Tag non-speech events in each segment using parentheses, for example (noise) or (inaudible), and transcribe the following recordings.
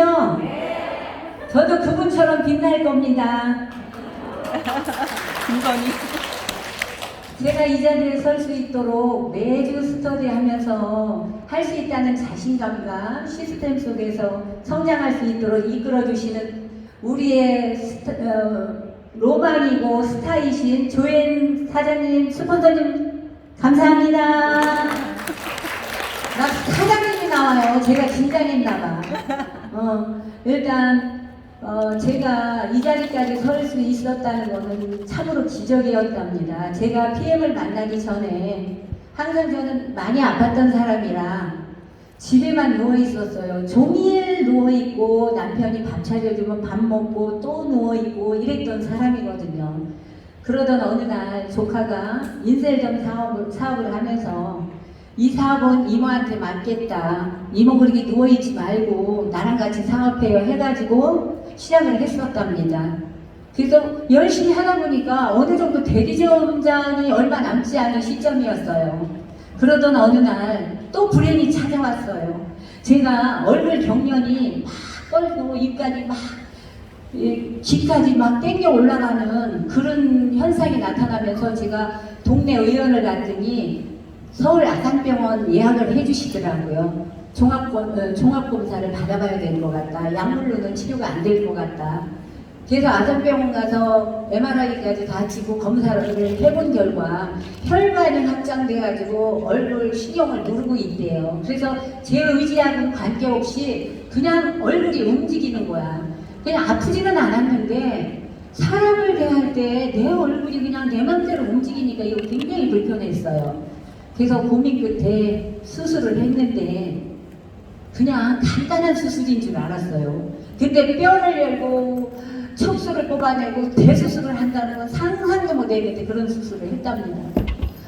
믿으시죠? 저도 그분처럼 빛날 겁니다. 김건희. 제가 이 자리에 설 수 있도록 매주 스터디하면서 할 수 있다는 자신감과 시스템 속에서 성장할 수 있도록 이끌어주시는 우리의 스타, 어, 로망이고 스타이신 조엔 사장님, 스폰서님 감사합니다. 나 사장님이 나와요. 제가 긴장했나 봐. 어, 일단 어, 제가 이 자리까지 설 수 있었다는 것은 참으로 기적이었답니다. 제가 PM을 만나기 전에 항상 저는 많이 아팠던 사람이라 집에만 누워 있었어요. 종일 누워 있고 남편이 밥 차려주면 밥 먹고 또 누워 있고 이랬던 사람이거든요. 그러던 어느 날 조카가 인셀점 사업을, 사업을 하면서 이 사업은 이모한테 맡겠다. 이모 그렇게 누워있지 말고 나랑 같이 사업해요 해가지고 시작을 했었답니다. 그래서 열심히 하다 보니까 어느 정도 대리점장이 얼마 남지 않은 시점이었어요. 그러던 어느 날 또 불행이 찾아왔어요. 제가 얼굴 경련이 막 떨고 입까지 막이 귀까지 막 땡겨 올라가는 그런 현상이 나타나면서 제가 동네 의원을 갔더니 서울 아산병원 예약을 해주시더라고요. 종합검, 어, 종합검사를 받아봐야 될것 같다. 약물로는 치료가 안 될 것 같다. 그래서 아산병원 가서 MRI까지 다 찍고 검사를 해본 결과 혈관이 확장돼가지고 얼굴 신경을 누르고 있대요. 그래서 제 의지하고는 관계없이 그냥 얼굴이 움직이는 거야. 그냥 아프지는 않았는데 사람을 대할 때 내 얼굴이 그냥 내 맘대로 움직이니까 이거 굉장히 불편했어요. 그래서 고민 끝에 수술을 했는데 그냥 간단한 수술인 줄 알았어요. 근데 뼈를 열고 척수를 뽑아내고 대수술을 한다는 건 상상도 못했는데 그런 수술을 했답니다.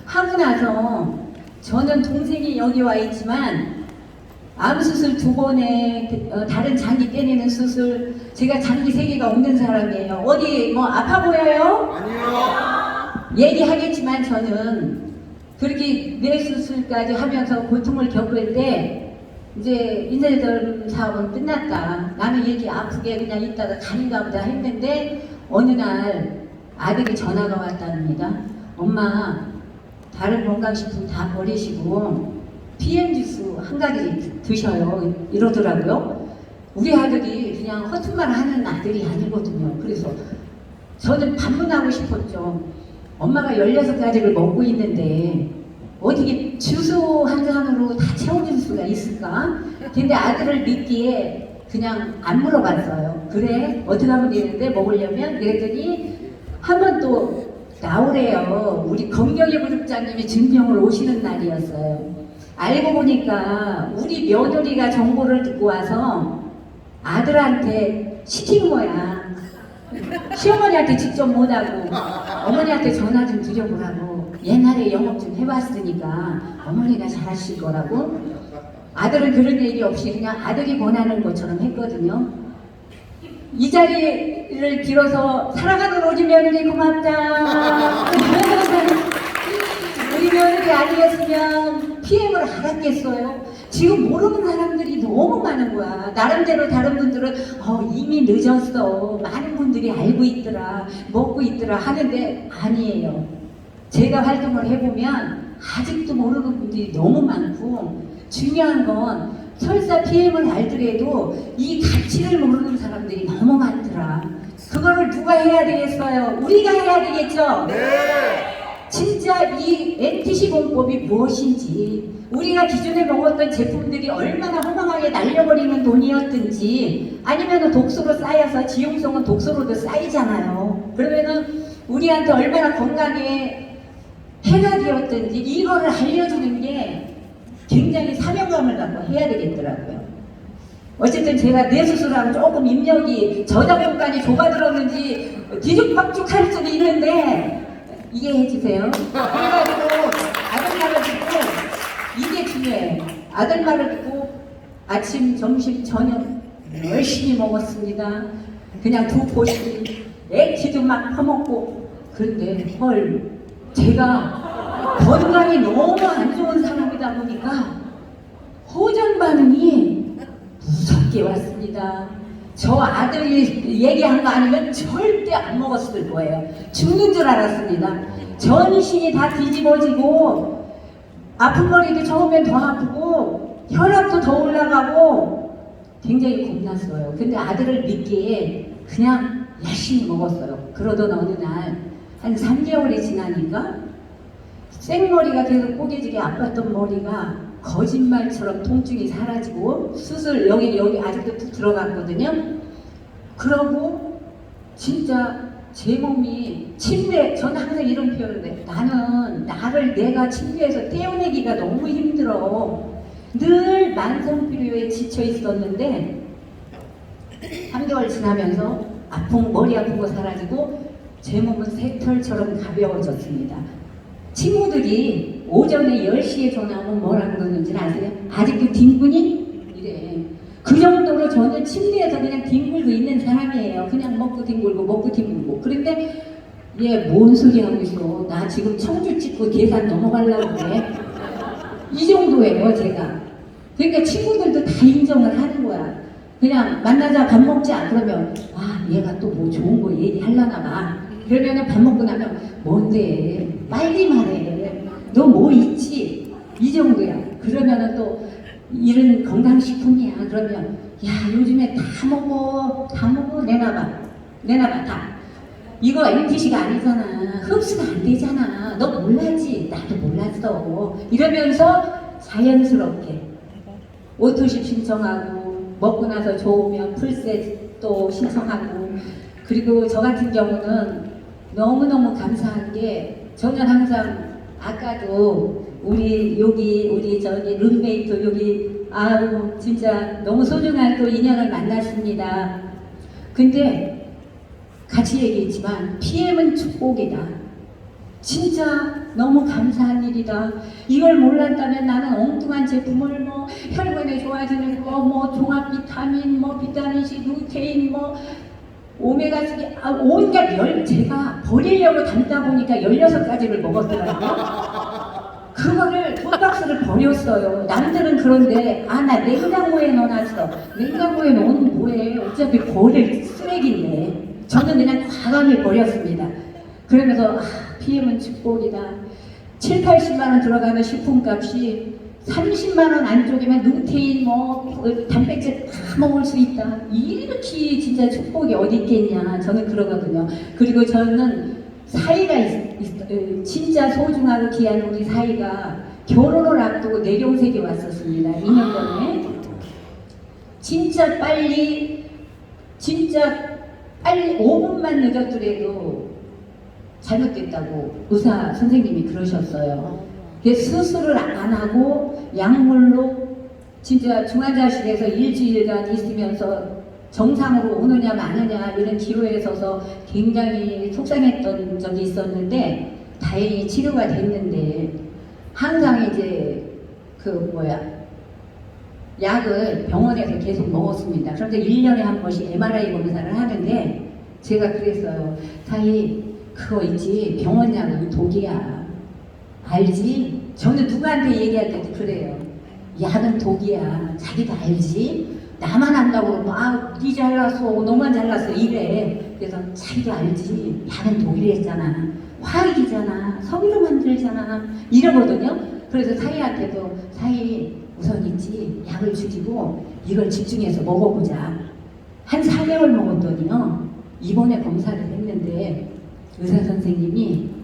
하고 나서 저는 동생이 여기 와 있지만 암 수술 두 번에 어, 다른 장기 떼내는 수술 제가 장기 세 개가 없는 사람이에요. 어디 뭐 아파 보여요? 아니요. 얘기하겠지만 저는 그렇게 뇌 수술까지 하면서 고통을 겪을 때 이제 인쇄들 사업은 끝났다. 나는 이렇게 아프게 그냥 있다가 가는가 보다 했는데 어느 날 아들이 전화가 왔답니다. 엄마 다른 건강식품 다 버리시고 PM 주스 한 가지 드셔요 이러더라고요. 우리 아들이 그냥 허튼 말 하는 아들이 아니거든요. 그래서 저는 반문하고 싶었죠. 엄마가 16가지를 먹고 있는데 어떻게 주소 한 잔으로 다 채워줄 수가 있을까? 근데 아들을 믿기에 그냥 안 물어봤어요. 그래? 어떻게 하면 되는데 먹으려면? 그랬더니 한 번 또 나오래요. 우리 검경희 부국장님이 증명을 오시는 날이었어요. 알고 보니까 우리 며느리가 정보를 듣고 와서 아들한테 시킨 거야. 시어머니한테 직접 못하고 어머니한테 전화 좀 드려보라고 옛날에 영업 좀 해봤으니까 어머니가 잘하실 거라고 아들은 그런 얘기 없이 그냥 아들이 원하는 것처럼 했거든요. 이 자리를 빌어서 사랑하는 우리 며느리 고맙다. (laughs) 우리 며느리 아니었으면 PM을 알았겠어요. 지금 모르는 사람들이 너무 많은 거야. 나름대로 다른 분들은 어, 이미 늦었어. 많은 분들이 알고 있더라. 먹고 있더라. 하는데 아니에요. 제가 활동을 해보면 아직도 모르는 분들이 너무 많고 중요한 건 설사 PM을 알더라도 이 가치를 모르는 사람들이 너무 많더라. 그거를 누가 해야 되겠어요? 우리가 해야 되겠죠? 네. 진짜 이 NTC 공법이 무엇인지 우리가 기존에 먹었던 제품들이 얼마나 허망하게 날려버리는 돈이었든지 아니면 독소로 쌓여서 지용성은 독소로도 쌓이잖아요. 그러면은 우리한테 얼마나 건강에 해가 되었든지 이거를 알려주는 게 굉장히 사명감을 갖고 해야 되겠더라고요. 어쨌든 제가 뇌 수술하면 조금 입력이 저작권까지 좁아들었는지 뒤죽박죽할 수도 있는데 이해해 주세요. 그래가지고 아들 말을 듣고 이게 중요해요. 아들 말을 듣고 아침, 점심, 저녁 열심히 먹었습니다. 그냥 두 포씩 액티도 막 퍼먹고 그런데 헐 제가 건강이 너무 안 좋은 사람이다 보니까 호전 반응이 무섭게 왔습니다. 저 아들이 얘기한 거 아니면 절대 안 먹었을 거예요. 죽는 줄 알았습니다. 전신이 다 뒤집어지고 아픈 머리도 처음엔 더 아프고 혈압도 더 올라가고 굉장히 겁났어요. 근데 아들을 믿기에 그냥 열심히 먹었어요. 그러던 어느 날 한 3개월이 지나니까 생머리가 계속 꼬개지게 아팠던 머리가 거짓말처럼 통증이 사라지고 수술 여기 여기 아직도 툭 들어갔거든요. 그러고 진짜 제 몸이 침대 저는 항상 이런 표현을 해. 나는 나를 내가 침대에서 떼어내기가 너무 힘들어. 늘 만성피로에 지쳐 있었는데 3개월 지나면서 아픈 머리 아픈 거 사라지고 제 몸은 새털처럼 가벼워졌습니다. 친구들이 오전에 10시에 전화하면 뭐라 그러는지 아세요? 아직도 뒹구니? 이래. 그 정도로 저는 침대에서 그냥 뒹굴고 있는 사람이에요. 그냥 먹고 뒹굴고 먹고 뒹굴고. 그런데 얘 뭔 소리 하고 있어? 나 지금 청주 찍고 계산 넘어가려고 그래. 이 정도예요, 제가. 그러니까 친구들도 다 인정을 하는 거야. 그냥 만나자 밥 먹자 그러면 아 얘가 또 뭐 좋은 거 얘기하려나 봐. 그러면은 밥 먹고 나면 뭔데 빨리 말해. 너 뭐 있지? 이 정도야. 그러면은 또 이런 건강식품이야. 그러면 야 요즘에 다 먹어 다 먹어 내놔봐 내놔봐 다. 이거 MTC가 아니잖아. 흡수가 안 되잖아. 너 몰랐지? 나도 몰랐어. 이러면서 자연스럽게 오토십 신청하고 먹고 나서 좋으면 풀셋 또 신청하고 그리고 저 같은 경우는 너무너무 감사한 게 저는 항상 아까도 우리 여기 우리 저기 룸메이트 여기 아우 진짜 너무 소중한 또 인연을 만났습니다. 근데 같이 얘기했지만 PM은 축복이다. 진짜 너무 감사한 일이다. 이걸 몰랐다면 나는 엉뚱한 제품을 뭐 혈관에 좋아지는 거, 뭐 종합 비타민, 뭐 비타민 C, 루테인, 뭐 오메가 3, 아, 온갖 열 제가 버리려고 담다 보니까 16가지를 먹었더라고요. 그거를 돈박스를 버렸어요. 남들은 그런데 아 나 냉장고에 넣어놨어. 냉장고에 넣으면 뭐해? 어차피 버릴 쓰레기인데. 저는 그냥 과감히 버렸습니다. 그러면서 아, PM은 축복이다. 7, 80만 원 들어가는 식품값이 30만 원 안쪽이면 루테인 뭐그 단백질 다 먹을 수 있다. 이렇게 진짜 축복이 어디 있겠냐. 저는 그러거든요. 그리고 저는 사이가 있, 있- 에, 진짜 소중하고 귀한 우리 사이가 결혼을 앞두고 내경색이 왔었습니다. 2년 전에. 진짜 빨리 진짜 빨리 5분만 늦었더라도 잘못됐다고 의사 선생님이 그러셨어요. 그래서 수술을 안 하고 약물로 진짜 중환자실에서 일주일간 있으면서 정상으로 오느냐 마느냐 이런 기로에 서서 굉장히 속상했던 적이 있었는데 다행히 치료가 됐는데 항상 이제 그 뭐야 약을 병원에서 계속 먹었습니다. 그런데 1년에 한 번씩 MRI 검사를 하는데 제가 그랬어요. 사이 그거 있지 병원 약은 독이야. 알지? 저는 누구한테 얘기할 때도 그래요. 약은 독이야. 자기도 알지? 나만 안다고 그러면 아, 니 잘났어. 너만 잘났어. 이래. 그래서 자기도 알지. 약은 독이랬잖아. 화학이잖아. 석유로 만들잖아. 이러거든요. 그래서 사이한테도 사이 우선 있지. 약을 죽이고 이걸 집중해서 먹어보자. 한 4개월 먹었더니요. 이번에 검사를 했는데 의사 선생님이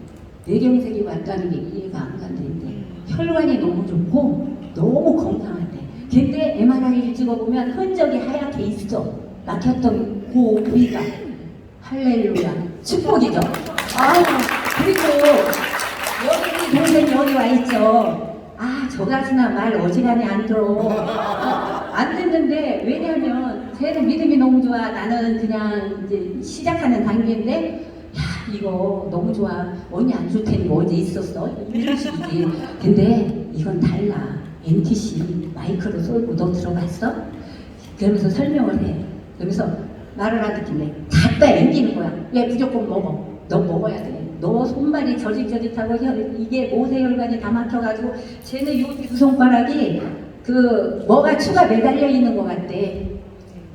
뇌경색이 왔다는 게 이해가 안 간다는데 혈관이 너무 좋고 너무 건강한데 근데 MRI를 찍어보면 흔적이 하얗게 있어. 막혔던 그 부위가 할렐루야. 축복이죠. 아유 그리고 여기 우리 동생이 여기 와 있죠. 아 저 가수나 말 어지간히 안 들어. 안 듣는데 왜냐면 쟤는 믿음이 너무 좋아. 나는 그냥 이제 시작하는 단계인데 야 이거 너무 좋아. 언니 안줄 테니 어디 있었어. 이런 식이지. 근데 이건 달라. NTC 마이크로 쏠고 너 들어봤어? 그러면서 설명을 해. 그러면서 말을 안 듣길래 갖다 앵기는 거야. 얘 무조건 먹어. 너 먹어야 돼 너 손발이 저릿저릿하고 혈, 이게 모세혈관이 다 막혀가지고 쟤는 요 두 손가락이 그 뭐가 추가 매달려 있는 것 같대.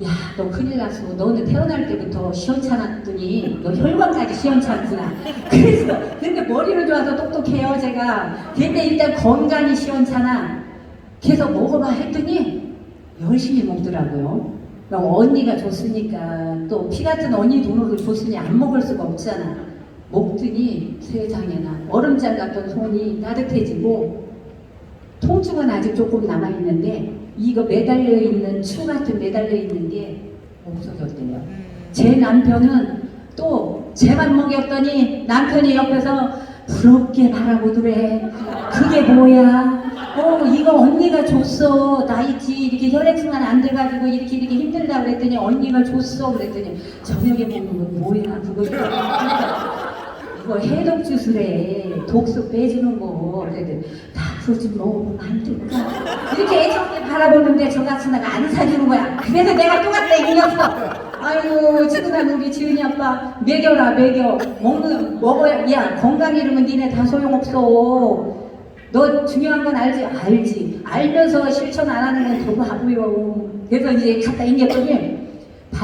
야, 너 큰일 났어. 너는 태어날 때부터 시원찮았더니 너 혈관까지 시원찮구나. 그래서 근데 머리는 좋아서 똑똑해요, 제가. 근데 일단 건강이 시원찮아. 계속 먹어봐 했더니 열심히 먹더라고요. 그럼 언니가 줬으니까 또 피 같은 언니 돈으로 줬으니 안 먹을 수가 없잖아. 먹더니 세상에나 얼음장 같던 손이 따뜻해지고 통증은 아직 조금 남아 있는데 이거 매달려 있는 추 같은 매달려 있는 게 없어졌대요. 제 남편은 또 제만 먹였더니 남편이 옆에서 부럽게 바라보더래. 그게 뭐야? 어 이거 언니가 줬어. 나 있지 이렇게 혈액순환 안 돼가지고 이렇게 이렇게 힘들다 그랬더니 언니가 줬어 그랬더니 저녁에 먹는 건 뭐야? 그거 (laughs) 이거 해독 주스래. 독소 빼주는 거. 그래도 다 그거 좀 먹으면 안 될까? 이렇게 애정게 바라보는데 저 같은 애가 안 사주는 거야. 그래서 내가 또 갔다 이 녀석. 아이고 지금은 우리 지은이 아빠 먹여라 먹여. 먹는 먹어야 야 건강 잃으면 니네 다 소용없어. 너 중요한 건 알지? 알지. 알면서 실천 안 하는 건더 바보요. 그래서 이제 갖다 인겼더니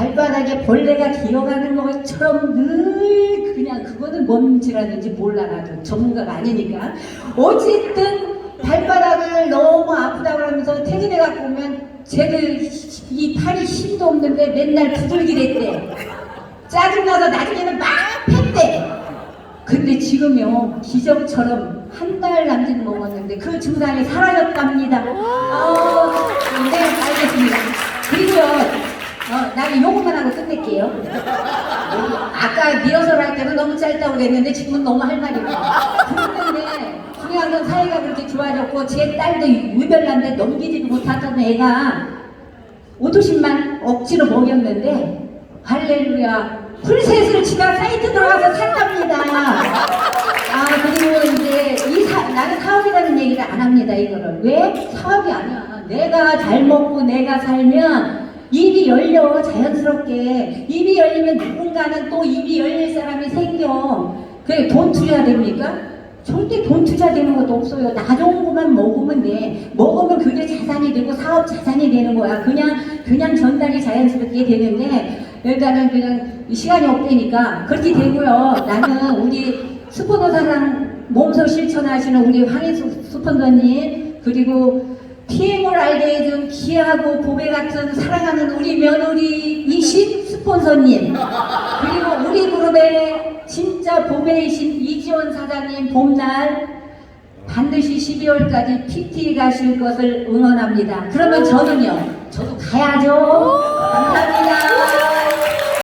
발바닥에 벌레가 기어가는 것처럼 늘 그냥 그거는 뭔 질환인지 몰라 나도 전문가가 아니니까. 어쨌든 발바닥을 너무 아프다고 그러면서 퇴근해 갖고 오면 쟤들 이 팔이 힘도 없는데 맨날 부들기랬대. 짜증나서 나중에는 막 팼대. 근데 지금요 기적처럼 한 달 남짓 먹었는데 그 증상이 사라졌답니다. 아, 네 알겠습니다. 그리고요 어, 나는 요것만 하고 끝낼게요. 아까 리허설 할 때는 너무 짧다고 그랬는데 지금은 너무 할 말이 많아. 그런데 중요한 건 사이가 그렇게 좋아졌고 제 딸도 유별난데 넘기지도 못하던 애가 오토신만 억지로 먹였는데 할렐루야 풀셋을 지가 사이트 들어가서 샀답니다. 아 그리고 이제 이 사, 나는 사업이라는 얘기를 안 합니다 이거를 왜 사업이 아니야 내가 잘 먹고 내가 살면 입이 열려 자연스럽게 입이 열리면 누군가는 또 입이 열릴 사람이 생겨 그래 돈 투자 됩니까? 절대 돈 투자되는 것도 없어요. 나 좋은 것만 먹으면 돼. 먹으면 그게 자산이 되고 사업 자산이 되는 거야. 그냥 그냥 전달이 자연스럽게 되는데 일단은 그냥 시간이 없다니까 그렇게 되고요. 나는 우리 스포너사랑 몸소 실천하시는 우리 황인숙 스폰서님 그리고 TM을 알게 해준 귀하고 보배 같은 사랑하는 우리 며느리이신 스폰서님 그리고 우리 그룹의 진짜 보배이신 이지원 사장님 봄날 반드시 12월까지 PT 가실 것을 응원합니다. 그러면 저는요, 저도 가야죠. 감사합니다.